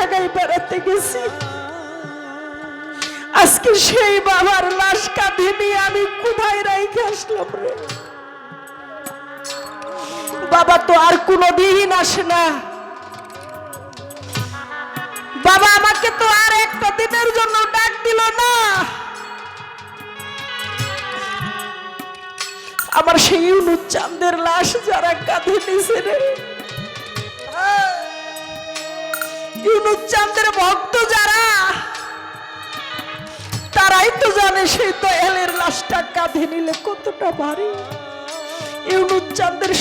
জায়গায় বেড়াতে গেছি। আজকে সেই বাবার লাশ কাঁধে নিয়ে আমি কোথায় রাইখে আসলাম রে? বাবা তো আর কোনোদিন আসে না। বাবা আমাকে তো আর একটা দিনের জন্য ডাক দিল না। আমার সেই চাঁদের লাশ যারা কাঁধে নিছে রে। ইউনুস চাঁদের ভক্ত যারা, তারাই তো জানে সেই দয়ালের লাশটা কাঁধে নিলে কতটা ভারী।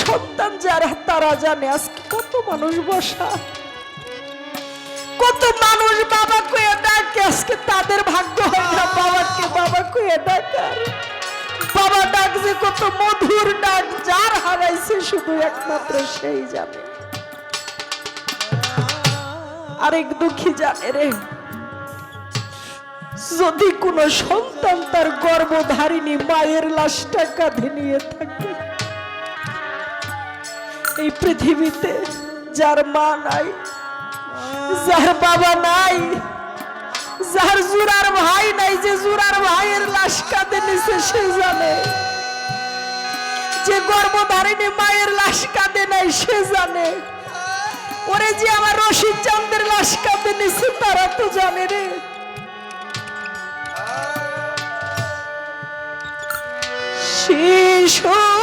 সন্তান যারা, তারা জানে আজকে কত মানুষ বসা। কত মানুষ বাবা কয়ে ডাকে, আজকে তাদের ভাগ্য হয় না বাবাকে বাবা কয়ে ডাকার। বাবা ডাক যে কত মধুর ডাক, যার হারাইছে শুধু একমাত্র সেই জানে। আরেক দুঃখী জানে রে। যদি কোনো সন্তান তার গর্ভধারিণী মায়ের লাশটা কাঁধে নিয়ে থাকে, এই পৃথিবীতে যার মা নাই, যার বাবা নাই, যার জুরার ভাই নাই, যে জুরার ভাইয়ের লাশ কাঁধে নিছে, সে জানে। যে গর্ভধারিণী মায়ের লাশ কাঁধে নাই, সে জানে। ওরে যে আমার রশিদ চান্দের লাশ কাঁপে নিছে তারা তো জানে রে। শিশুকালের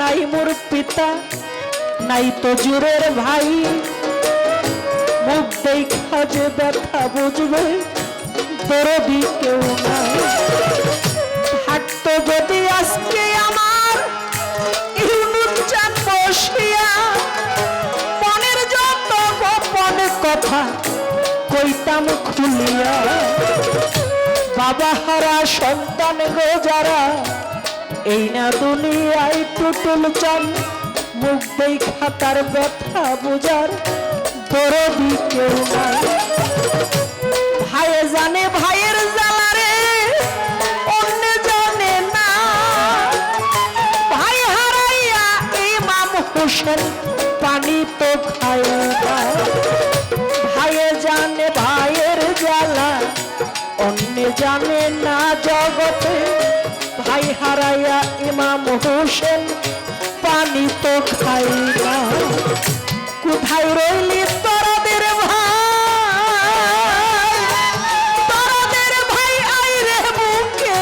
নাই মোর পিতা, নাই তো জুরের ভাই। মুখ দেখা যে ব্যথা বুঝবে, দরদি কেউ নাই। থাকতো যদি আজকে আমার বসিয়া, মনের যত গোপন কথা কইতাম খুলিয়া, বাবা হারা সন্তান গো যারা এই না দুনিয়ায় টুটুল চান, মুখ দেই খাতার ব্যথা বুঝার দরদি কেউ নাই। ভাইয়ে জানে ভাইয়ের জ্বালারে অন্য জানে না। ভাই হারাইয়া ইমাম হোসেন পানি তো খায় না। ভাইয়ে জানে ভাইয়ের জ্বালা, অন্য জানে না জগতে হোসেন পানি তো খাই না। কোথায় রইলি তোরাদের ভাই? তোরাদের ভাই আই রে বুকে।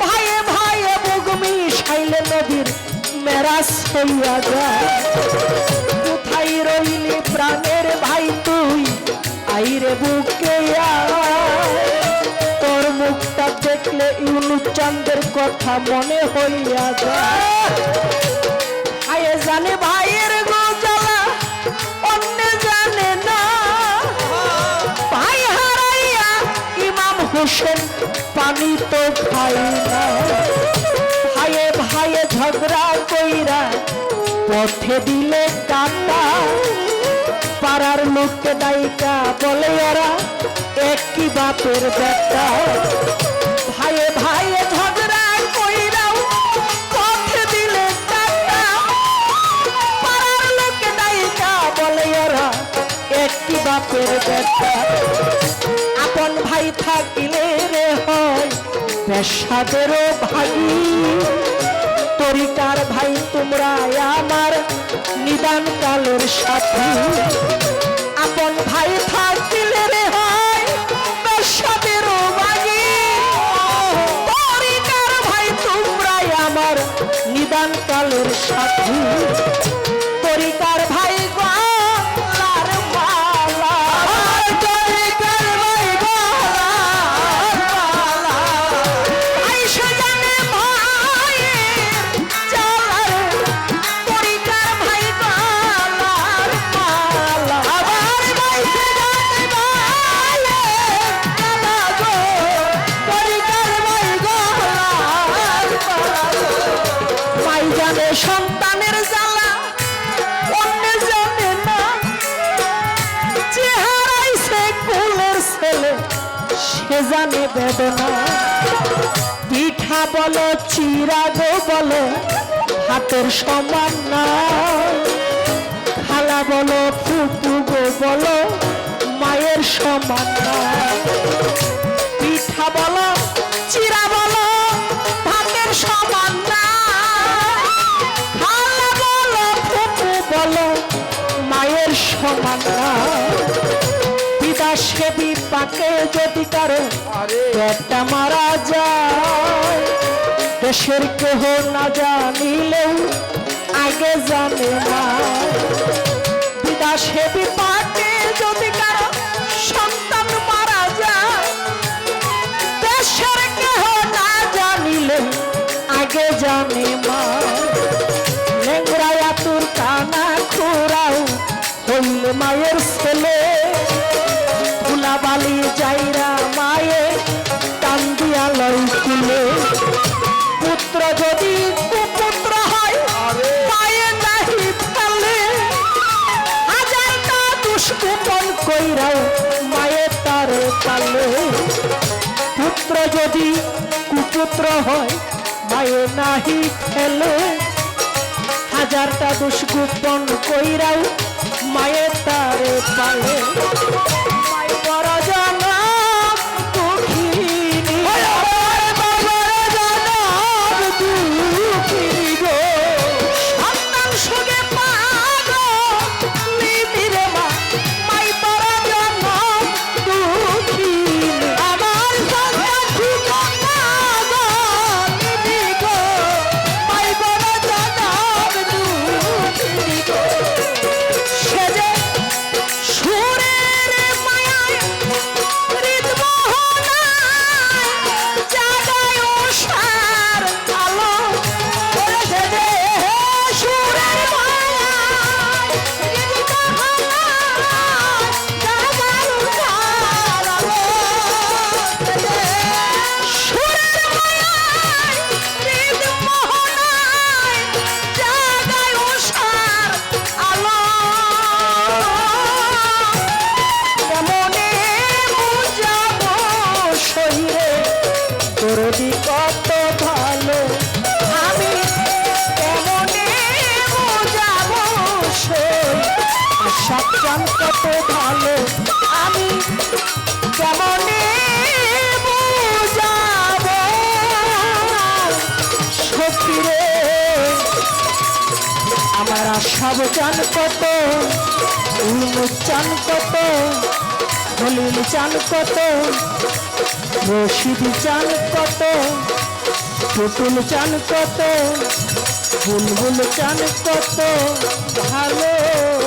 ভাইয়ে ভাইয়ে নদীর হইয়া যায়। চান্দের কথা মনে হইয়া যায়। জানে ভাইয়ের গোজালা অন্য জানে না। ভাই হারাইয়া ইমাম হোসেন পানি তো খাই না। ভাইয়ে ভাইয়ে ঝগড়া কইরা পথে দিলে কাটা পাড়ার লোককে দায়িকা বলে ওরা, একই বাপের বেটা। ভাইয়ে ভাইয়ে আপন ভাই থাকিলে রে হয় পেশাদেরও ভাগী। তরিকার ভাই তোমরা আমার নিদান কালের সাথী। আপন ভাই থাকিলে রে হয় পেশাদেরও ভাগী। তরিকার ভাই তোমরা আমার নিদান কালের সাথী। জানে বেদনা। পিঠা বলো, চিরাগো বলো, হাতের সমান না খালা বলো ফুপু গো বলো, মায়ের সমান না পিঠা বলো বিদাসে বিপাকে যদি কারও পেটটা মারা যায় দেশের কেহ না জানিলেও আগে জানে না। বিদাসে বিপাকে যদি কারও সন্তান মারা যায় দেশের কেহ না জানিলে আগে জানে মা লেংরায়া তোর কানা খুরাও হইলে মায়ের ছেলে। যাইরা মায়ে কান্দিয়া লই কুলে পুত্র যদি কুপুত্র হয় মায়ে নাহি ফেলে হাজারটা দুষ্কুপন কইরাও মায়ে তারে পালে। পুত্র যদি কুপুত্র হয় মায়ে নাহি ফেলে। হাজারটা দুষ্কুপন কইরাও মায়ে তারে পালে। আমার সব চান কত? চান কত? দলিল চান কত? রশিদ চান কত? পুতুল চান কত? বুলবুল চান কত? ভালো